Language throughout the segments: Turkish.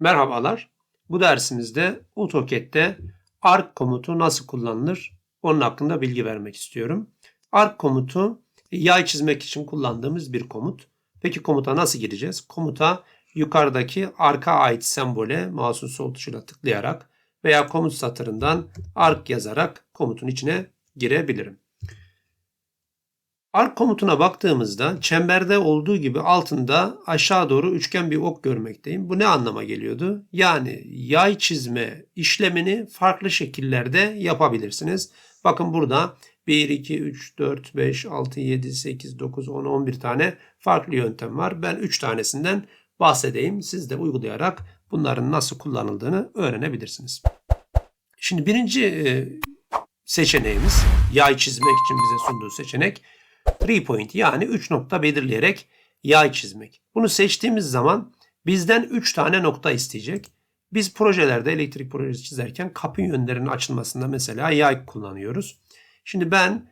Merhabalar. Bu dersimizde AutoCAD'de arc komutu nasıl kullanılır onun hakkında bilgi vermek istiyorum. Arc komutu yay çizmek için kullandığımız bir komut. Peki komuta nasıl gireceğiz? Komuta yukarıdaki arka ait sembole mouse'un sol tuşuyla tıklayarak veya komut satırından arc yazarak komutun içine girebilirim. Arc komutuna baktığımızda çemberde olduğu gibi altında aşağı doğru üçgen bir ok görmekteyim. Bu ne anlama geliyordu? Yani yay çizme işlemini farklı şekillerde yapabilirsiniz. Bakın burada 1, 2, 3, 4, 5, 6, 7, 8, 9, 10, 11 tane farklı yöntem var. Ben 3 tanesinden bahsedeyim. Siz de uygulayarak bunların nasıl kullanıldığını öğrenebilirsiniz. Şimdi birinci e, seçeneğimiz yay çizmek için bize sunduğu seçenek 3 point yani 3 nokta belirleyerek yay çizmek. Bunu seçtiğimiz zaman bizden 3 tane nokta isteyecek. Biz projelerde elektrik projesi çizerken kapı yönlerinin açılmasında mesela yay kullanıyoruz. Şimdi ben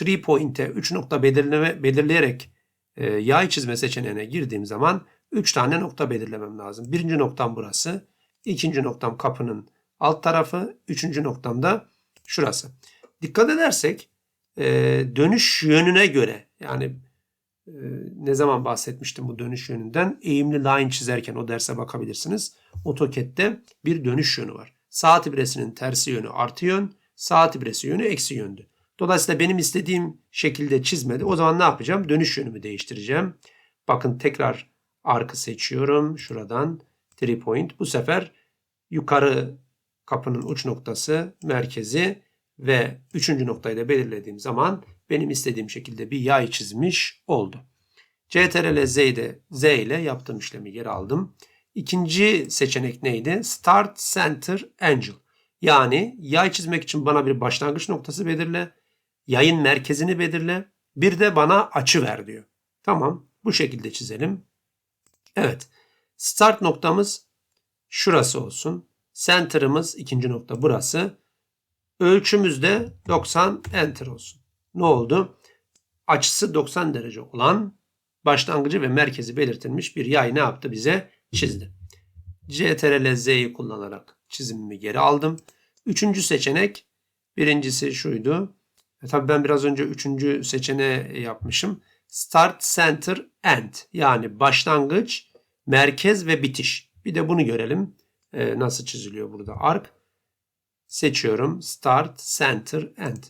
3 point'e 3 nokta belirleme, belirleyerek e, yay çizme seçeneğine girdiğim zaman 3 tane nokta belirlemem lazım. Birinci noktam burası. ikinci noktam kapının alt tarafı. Üçüncü noktam da şurası. Dikkat edersek e, dönüş yönüne göre yani e, ne zaman bahsetmiştim bu dönüş yönünden? Eğimli line çizerken o derse bakabilirsiniz. AutoCAD'de bir dönüş yönü var. Saat ibresinin tersi yönü artı yön, saat ibresi yönü eksi yöndü. Dolayısıyla benim istediğim şekilde çizmedi. O zaman ne yapacağım? Dönüş yönümü değiştireceğim. Bakın tekrar arkı seçiyorum. Şuradan 3 point. Bu sefer yukarı kapının uç noktası, merkezi ve üçüncü noktayı da belirlediğim zaman benim istediğim şekilde bir yay çizmiş oldu. CTRL Z'de Z ile yaptığım işlemi geri aldım. İkinci seçenek neydi? Start Center Angel. Yani yay çizmek için bana bir başlangıç noktası belirle. Yayın merkezini belirle. Bir de bana açı ver diyor. Tamam bu şekilde çizelim. Evet. Start noktamız şurası olsun. Center'ımız ikinci nokta burası. Ölçümüz de 90 enter olsun. Ne oldu? Açısı 90 derece olan başlangıcı ve merkezi belirtilmiş bir yay ne yaptı bize? Çizdi. CTRL Z'yi kullanarak çizimimi geri aldım. Üçüncü seçenek birincisi şuydu. E tabii ben biraz önce üçüncü seçeneği yapmışım. Start, Center, End. Yani başlangıç, merkez ve bitiş. Bir de bunu görelim. Ee, nasıl çiziliyor burada arc. Seçiyorum. Start, Center, End.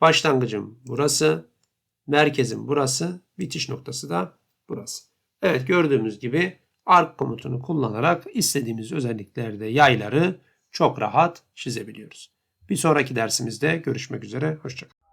Başlangıcım burası. Merkezim burası. Bitiş noktası da burası. Evet gördüğümüz gibi arc komutunu kullanarak istediğimiz özelliklerde yayları çok rahat çizebiliyoruz. Bir sonraki dersimizde görüşmek üzere. Hoşçakalın.